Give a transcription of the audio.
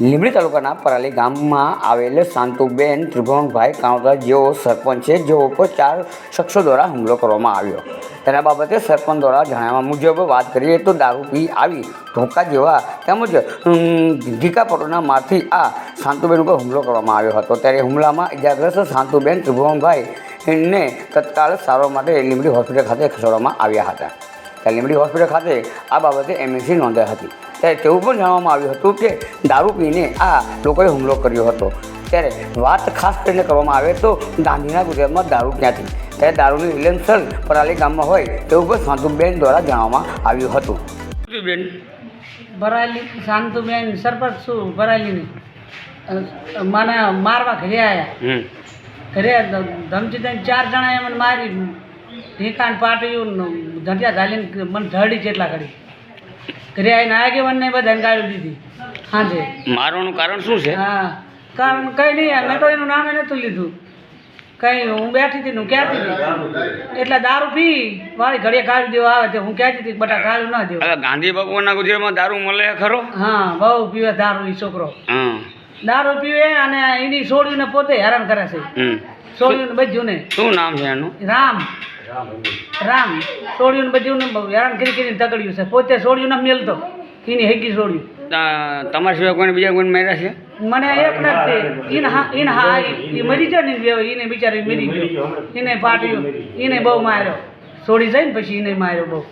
લીંબડી તાલુકાના પરાલી ગામમાં આવેલ શાંતુબેન ત્રિભુવનભાઈ કાવતરા જેઓ સરપંચ છે, જેઓ ઉપર ચાર શખ્સો દ્વારા હુમલો કરવામાં આવ્યો. તેના બાબતે સરપંચ દ્વારા જણાવ્યા મુજબ વાત કરીએ તો દારૂ પી આવી ધોકા જેવા તેમજ ઢીકાપટોના મારથી આ શાંતુબેન ઉપર હુમલો કરવામાં આવ્યો હતો. ત્યારે હુમલામાં ઇજાગ્રસ્ત શાંતુબેન ત્રિભુવનભાઈ તત્કાલ સારવાર માટે લીંબડી હોસ્પિટલ ખાતે ખસેડવામાં આવ્યા હતા. ત્યારે લીંબડી હોસ્પિટલ ખાતે આ બાબતે એમએસી નોંધાઈ હતી. ત્યારે તેવું પણ જાણવામાં આવ્યું હતું કે દારૂ પીને આ લોકોએ હુમલો કર્યો હતો. ત્યારે વાત ખાસ કરીને કરવામાં આવે તો ગાંધીના ગુજરાતમાં દારૂ ક્યાંથી? ત્યારે દારૂની વિલનસલ પરાલી ગામમાં હોય તેવું પણ શાંતુબેન દ્વારા જાણવામાં આવ્યું હતું. બેન ભરાયેલી શાંતુબેન સરપંચ છું ભરાયેલીની મને મારવા ઘરે આવ્યા ઘરે ધ- ધમકી દઈને ચાર જણાએ મને મારી ઢીકાણ પાટ્યું ધંધ્યા ઝાલીને મને ધડી જેટલા કરી ઘરે આવીને આગેવાનને બધાને ગાળી દીધી. હાજે. મારવાનું કારણ શું છે? હા. કારણ કંઈ નહીં મેં તો એનું નામે નહોતું લીધું. કંઈ હું બેઠી હતી હું કહેતી હતી. એટલે દારૂ પી વાળી ઘડીએ ગાળી દેવા આવે તો હું કહેતી હતી બટા ગાળી ના દેવું. હવે ગાંધી ભગવાનના ગુજરાતમાં દારૂ મળે ખરો? હા બહુ પીવે દારૂ એ છોકરો. દારૂ પીવે અને એની છોડીને પોતે હેરાન કરે છે. છોડ્યું બધું ને શું નામ છે એનું? રામ. રામ સોળિયું ને બધું ને બહુ હેરાન કરી કરીને તકડ્યું છે. પોતે છોડ્યું ને મેલતો. એની હેકી સોળિયું તા- તમારા સિવાય કોઈને બીજા કોઈને માર્યા છે? મને એક નથી ઇન હા ઈન હા એ મરી જાય ને વ્યવ એને બિચારી મરી ગયો. એને પાટ્યું એને બહુ માર્યો. છોડી જાય ને પછી એને માર્યો બહુ.